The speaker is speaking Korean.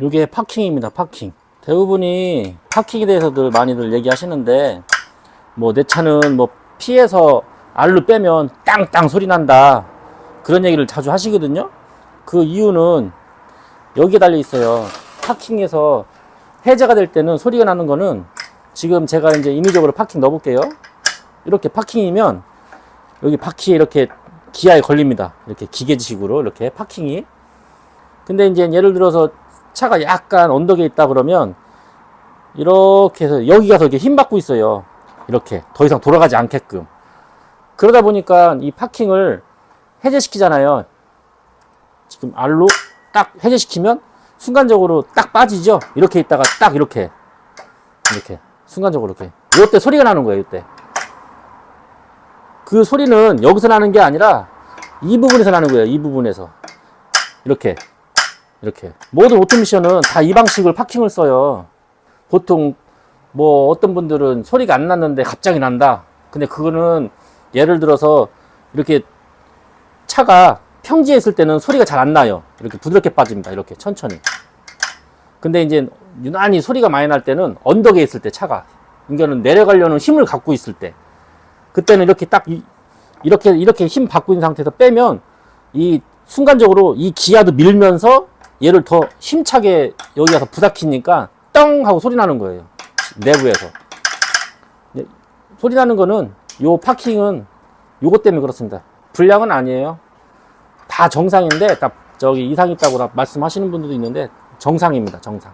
이게 파킹입니다. 파킹. 대부분이 파킹에 대해서들 많이들 얘기하시는데 뭐 내 차는 뭐 피해서 알로 빼면 땅땅 소리 난다. 그런 얘기를 자주 하시거든요. 그 이유는 여기에 달려 있어요. 파킹에서 해제가 될 때는 소리가 나는 거는 지금 제가 이제 임의적으로 파킹 넣어볼게요. 이렇게 파킹이면 여기 바퀴에 이렇게 기아에 걸립니다. 이렇게 기계식으로 이렇게 파킹이. 근데 이제 예를 들어서 차가 약간 언덕에 있다 그러면 이렇게 해서 여기 가서 이렇게 힘 받고 있어요. 이렇게 더 이상 돌아가지 않게끔. 그러다 보니까 이 파킹을 해제시키잖아요. 지금 알로 딱 해제시키면 순간적으로 딱 빠지죠. 이렇게 있다가 딱 이렇게 이렇게 순간적으로 이렇게. 이때 소리가 나는 거예요. 이때. 그 소리는 여기서 나는 게 아니라 이 부분에서 나는 거예요. 이 부분에서 이렇게 이렇게 모든 오토미션은 다 이 방식을 파킹을 써요. 보통 뭐 어떤 분들은 소리가 안 났는데 갑자기 난다. 근데 그거는 예를 들어서 이렇게 차가 평지에 있을 때는 소리가 잘 안 나요. 이렇게 부드럽게 빠집니다. 이렇게 천천히. 근데 이제 유난히 소리가 많이 날 때는 언덕에 있을 때 차가 이거는 내려가려는 힘을 갖고 있을 때 그때는 이렇게 딱 이, 이렇게 이렇게 힘 받고 있는 상태에서 빼면 이 순간적으로 이 기아도 밀면서 얘를 더 힘차게 여기 가서 부닥히니까 떵 하고 소리 나는 거예요. 내부에서. 네, 소리 나는 거는 요 파킹은 요것 때문에 그렇습니다. 불량은 아니에요. 다 정상인데 다 저기 이상 있다고 말씀하시는 분들도 있는데 정상입니다. 정상.